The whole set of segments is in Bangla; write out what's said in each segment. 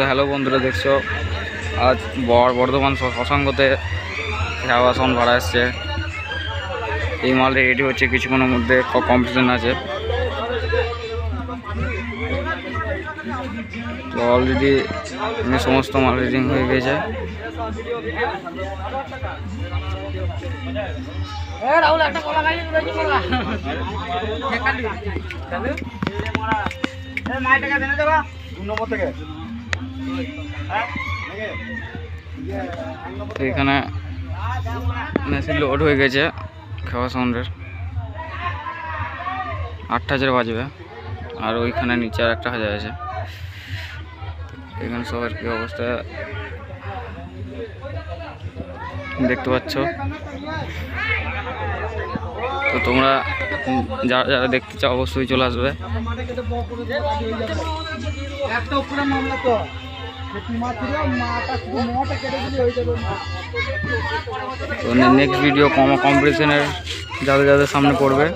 তো হ্যালো বন্ধুরা দেখছ? আজ বর বর্ধমান শশাঙ্কতে আবাসন ভাড়া এসছে। এই মাল রেডি হচ্ছে কিছুক্ষণের মধ্যে কম্পিটিশন আছে। তো অলরেডি সমস্ত মাল রিডিং হয়ে গেছে। রাহুল একটা কলা খাইয়ে বেশি কলা। মায়ের টাকা দেনে দেবা। তো এখানে মেশিন লোড হয়ে গেছে খাওয়া সাউন্ডের আট হাজার বাজবে, আর ওইখানে নিচে আর একটা হাজার আছে। এখানে সবার কি অবস্থা? দেখতে পাচ্ছ? তো তোমরা যারা যারা দেখতে চাও অবশ্যই চলে আসবে। তো নেক্সট ভিডিও কম কম্পিটিশনের যাদের যাদের সামনে পড়বে,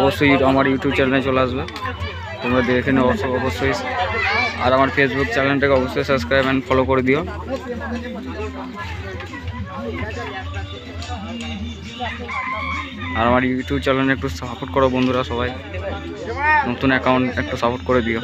অবশ্যই আমার ইউটিউব চ্যানেলে চলে আসবে। তোমরা দেখে অবশ্যই অবশ্যই। আর আমার ফেসবুক চ্যানেলটাকে অবশ্যই সাবস্ক্রাইব অ্যান্ড ফলো করে দিও। আর আমার ইউটিউব চ্যানেলে একটু সাপোর্ট করো বন্ধুরা সবাই। নতুন অ্যাকাউন্ট একটু সাপোর্ট করে দিও।